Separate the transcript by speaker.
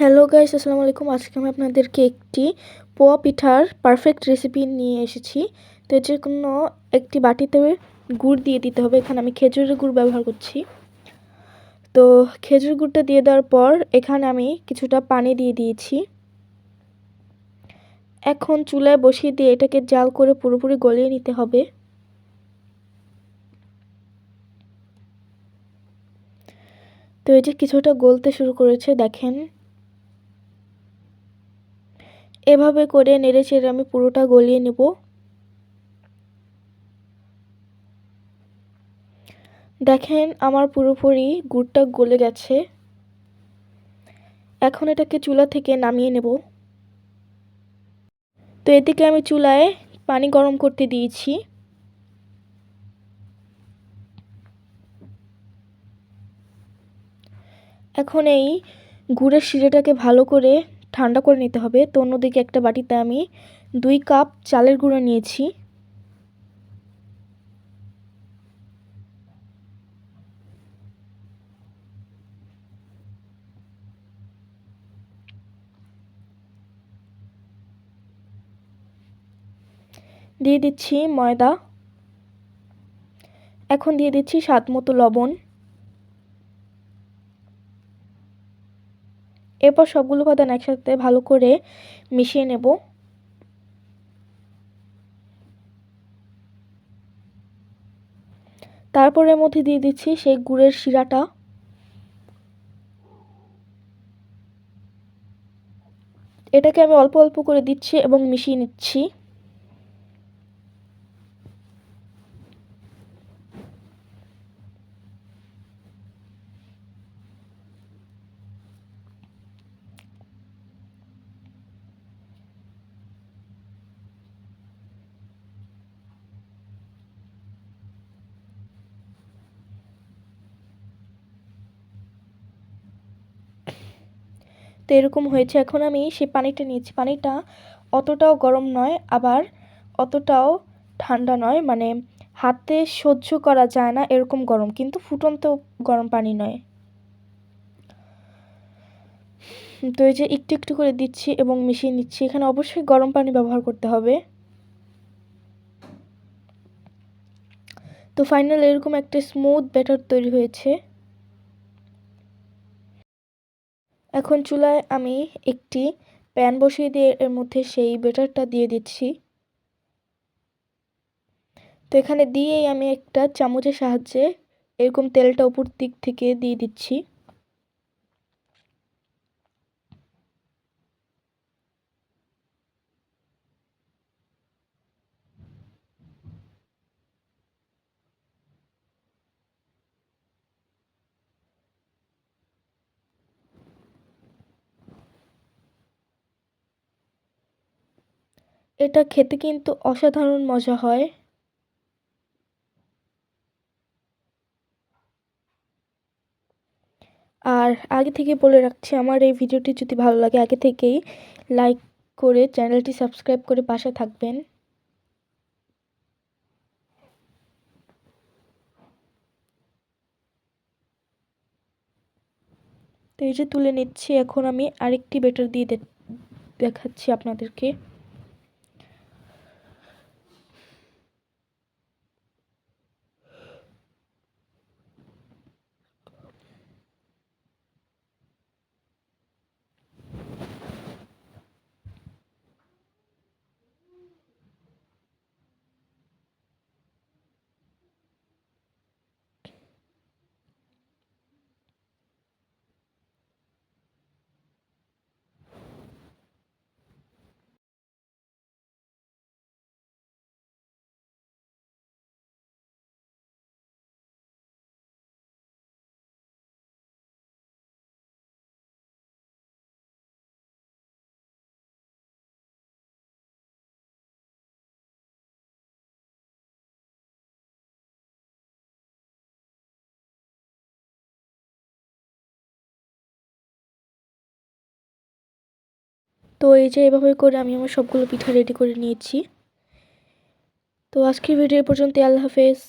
Speaker 1: Hello guys আসসালামু আলাইকুম আজকে আমি আপনাদেরকে একটি পোয়া পিঠার পারফেক্ট রেসিপি নিয়ে এসেছি। তো এর কোনো একটি বাটিতে গুড় দিয়ে দিতে হবে। এখানে আমি খেজুরের গুড় ব্যবহার করছি। তো খেজুর গুড়টা দিয়ে দেওয়ার পর এখানে আমি কিছুটা পানি দিয়ে দিয়েছি। এখন চুলায় বসিয়ে দিয়ে এটাকে জাল করে পুরোপুরি গলিয়ে নিতে হবে। তো এই যে কিছুটা গলতে শুরু করেছে, দেখেন। এভাবে করে নেড়ে চেড়ে আমি পুরোটা গলিয়ে নেব। দেখেন আমার পুরোপুরি গুড়টা গলে গেছে। এখন এটাকে চুলা থেকে নামিয়ে নেব। তো এদিকে আমি চুলায় পানি গরম করতে দিয়েছি। এখন এই গুড়ের শিরেটাকে ভালো করে ঠান্ডা করে নিতে হবে। তো অন্যদিকে একটা বাটিতে আমি দুই কাপ চালের গুঁড়ো নিয়েছি। দিয়ে দিচ্ছি ময়দা। এখন দিয়ে দিচ্ছি স্বাদ মতো লবণ। এরপর সবগুলো উপাদান একসাথে ভালো করে মিশিয়ে নেব। তারপরে মধ্যে দিয়ে দিচ্ছি সেই গুড়ের শিরাটা। এটাকে আমি অল্প অল্প করে দিচ্ছি এবং মিশিয়ে নিচ্ছি। তো এরকম হয়েছে। এখন আমি সেই পানিটা নিয়েছি। পানিটা অতটাও গরম নয়, আবার অতটাও ঠান্ডা নয়। মানে হাতে সহ্য করা যায় না এরকম গরম, কিন্তু ফুটন্ত গরম পানি নয়। তো এই যে একটু একটু করে দিচ্ছি এবং মিশিয়ে নিচ্ছি। এখানে অবশ্যই গরম পানি ব্যবহার করতে হবে। তো ফাইনাল এরকম একটা স্মুথ ব্যাটার তৈরি হয়েছে। এখন চুলায় আমি একটি প্যান বসিয়ে দিয়ে এর মধ্যে সেই বেটারটা দিয়ে দিচ্ছি। তো এখানে দিয়েই আমি একটা চামচের সাহায্যে এরকম তেলটা উপর দিক থেকে দিয়ে দিচ্ছি। এটা খেতে কিন্তু অসাধারণ মজা হয়। আর আগে থেকে বলে রাখছি, আমার এই ভিডিওটি যদি ভালো লাগে, আগে থেকেই লাইক করে চ্যানেলটি সাবস্ক্রাইব করে পাশে থাকবেন। তো এই যে তুলে নিচ্ছি, এখন আমি আরেকটি বেটার দিয়ে দেখাচ্ছি আপনাদেরকে। তো এই যে এভাবে করে আমি আমার সবগুলো পিঠা রেডি করে নিয়েছি। তো আজকের ভিডিও পর্যন্ত আল্লাহ হাফেজ।